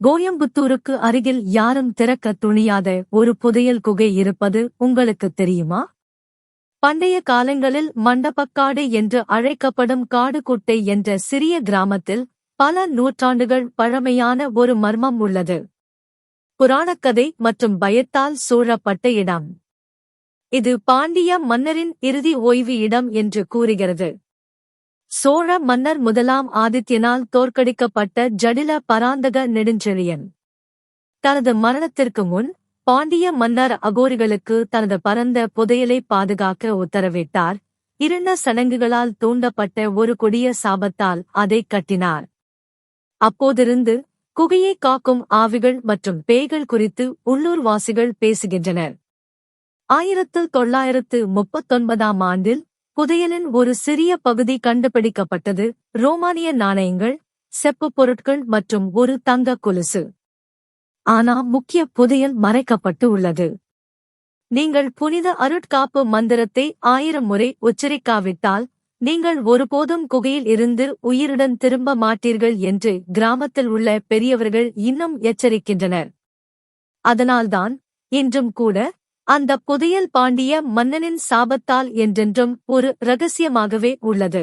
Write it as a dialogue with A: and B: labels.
A: கோயம்புத்தூருக்கு அருகில் யாரும் திறக்க துணியாத ஒரு புதையல் குகை இருப்பது உங்களுக்கு தெரியுமா? பண்டைய காலங்களில் மண்டபக்காடு என்று அழைக்கப்படும் காடுகுட்டை என்ற சிறிய கிராமத்தில் பல நூற்றாண்டுகள் பழமையான ஒரு மர்மம் உள்ளது. புராணக்கதை மற்றும் பயத்தால் சூழப்பட்ட இடம். இது பாண்டிய மன்னரின் இறுதி ஓய்வு இடம் என்று கூறுகிறது. சோழ மன்னர் முதலாம் ஆதித்யனால் தோற்கடிக்கப்பட்ட ஜடில பராந்தக நெடுஞ்செழியன். தனது மரணத்திற்கு முன் பாண்டிய மன்னர் அகோரிகளுக்கு தனது பரந்த புதையலை பாதுகாக்க உத்தரவிட்டார். இருண்ட சடங்குகளால் தூண்டப்பட்ட ஒரு கொடிய சாபத்தால் அதை கட்டினார். அப்போதிருந்து குகையை காக்கும் ஆவிகள் மற்றும் பேய்கள் குறித்து உள்ளூர்வாசிகள் பேசுகின்றனர். ஆயிரத்து தொள்ளாயிரத்து முப்பத்தொன்பதாம் ஆண்டில் புதையலின் ஒரு சிறிய பகுதி கண்டுபிடிக்கப்பட்டது. ரோமானிய நாணயங்கள் செப்பு பொருட்கள் மற்றும் ஒரு தங்க கொலுசு. ஆனா முக்கிய புதையல் மறைக்கப்பட்டு உள்ளது. நீங்கள் புனித அருட்காப்பு மந்திரத்தை ஆயிரம் முறை உச்சரிக்காவிட்டால் நீங்கள் ஒருபோதும் குகையில் இருந்து உயிருடன் திரும்ப மாட்டீர்கள் என்று கிராமத்தில் உள்ள பெரியவர்கள் இன்னும் எச்சரிக்கின்றனர். அதனால்தான் இன்றும் கூட அந்த புதையல் பாண்டிய மன்னனின் சாபத்தால் என்றென்றும் ஒரு ரகசியமாகவே உள்ளது.